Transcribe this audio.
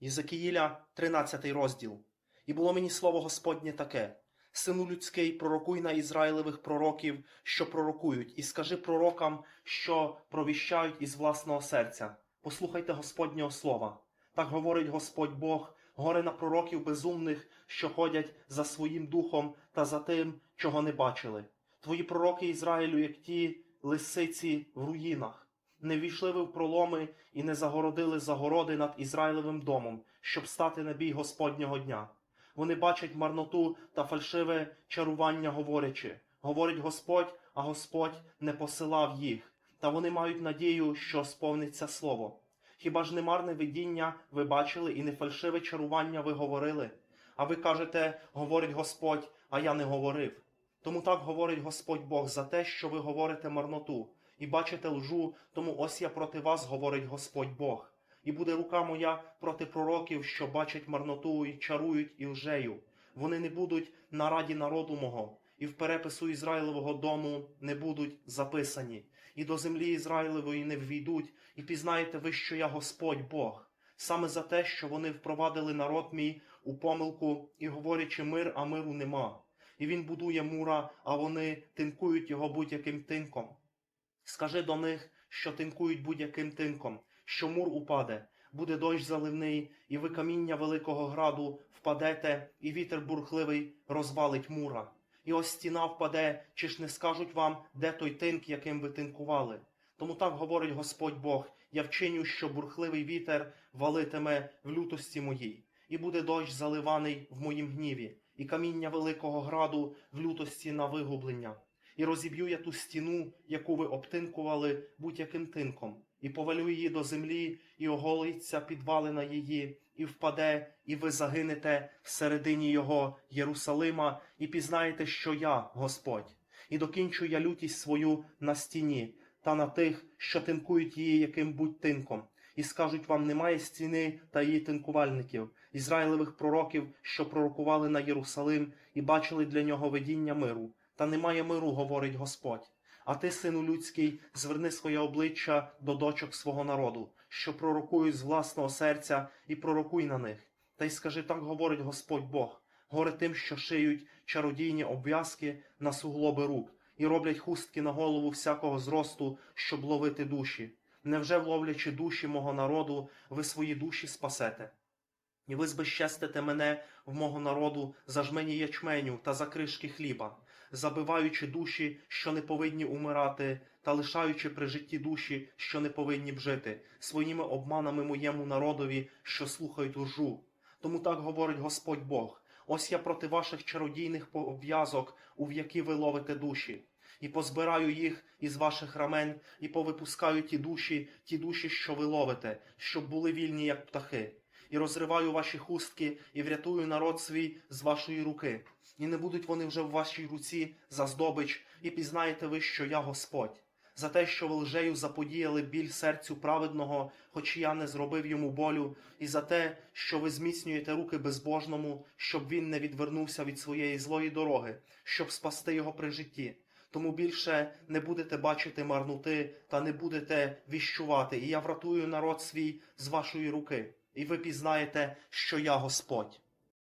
Єзекіїля, 13 розділ. І було мені слово Господнє таке: Сину людський, пророкуй на Ізраїлевих пророків, що пророкують, і скажи пророкам, що провіщають із власного серця. Послухайте Господнього слова. Так говорить Господь Бог, горе на пророків безумних, що ходять за своїм духом та за тим, чого не бачили. Твої пророки Ізраїлю, як ті лисиці в руїнах. Не ввійшли ви в проломи і не загородили загороди над Ізраїлевим домом, щоб стати на бій Господнього дня. Вони бачать марноту та фальшиве чарування, говорячи: говорить Господь, а Господь не посилав їх, та вони мають надію, що сповниться слово. Хіба ж не марне видіння ви бачили, і не фальшиве чарування ви говорили? А ви кажете, говорить Господь, а я не говорив. Тому так говорить Господь Бог за те, що ви говорите марноту, і бачите лжу, тому ось я проти вас, говорить Господь Бог. І буде рука моя проти пророків, що бачать марноту і чарують і лжею. Вони не будуть на раді народу мого, і в перепису Ізраїлевого дому не будуть записані, і до землі Ізраїлевої не ввійдуть, і пізнаєте ви, що я Господь Бог, саме за те, що вони впровадили народ мій у помилку і говорячи мир, а миру нема. І він будує мура, а вони тинкують його будь-яким тинком. Скажи до них, що тинкують будь-яким тинком, що мур упаде, буде дощ заливний, і ви каміння великого граду впадете, і вітер бурхливий розвалить мура. І ось стіна впаде, чи ж не скажуть вам, де той тинк, яким ви тинкували? Тому так говорить Господь Бог: я вчиню, що бурхливий вітер валитиме в лютості моїй, і буде дощ заливаний в моїм гніві, і каміння великого граду в лютості на вигублення. І розіб'ю я ту стіну, яку ви обтинкували будь-яким тинком, і повалю її до землі, і оголиться підвалина її, і впаде, і ви загинете всередині його Єрусалима, і пізнаєте, що я Господь, і докінчу я лютість свою на стіні, та на тих, що тинкують її яким будь тинком, і скажуть вам, немає стіни та її тинкувальників, ізраїлевих пророків, що пророкували на Єрусалим, і бачили для нього видіння миру. Та немає миру, говорить Господь. А ти, сину людський, зверни своє обличчя до дочок свого народу, що пророкують з власного серця, і пророкуй на них. Та й скажи, так говорить Господь Бог, горе тим, що шиють чародійні обв'язки на суглоби рук, і роблять хустки на голову всякого зросту, щоб ловити душі. Невже, вловлячи душі мого народу, ви свої душі спасете? І ви збезчестите мене в мого народу за жмені ячменю та за кришки хліба, забиваючи душі, що не повинні умирати, та лишаючи при житті душі, що не повинні б жити, своїми обманами моєму народові, що слухають лжу. Тому так говорить Господь Бог: ось я проти ваших чародійних пов'язок, у в'яки ви ловите душі. І позбираю їх із ваших рамен, і повипускаю ті душі, ті душі, що ви ловите, щоб були вільні, як птахи і розриваю ваші хустки, і врятую народ свій з вашої руки. І не будуть вони вже в вашій руці за здобич, і пізнаєте ви, що я Господь. За те, що ви лжею заподіяли біль серцю праведного, хоч я не зробив йому болю, і за те, що ви зміцнюєте руки безбожному, щоб він не відвернувся від своєї злої дороги, щоб спасти його при житті. Тому більше не будете бачити марнути та не будете віщувати, і я врятую народ свій з вашої руки і ви пізнаєте, що я Господь.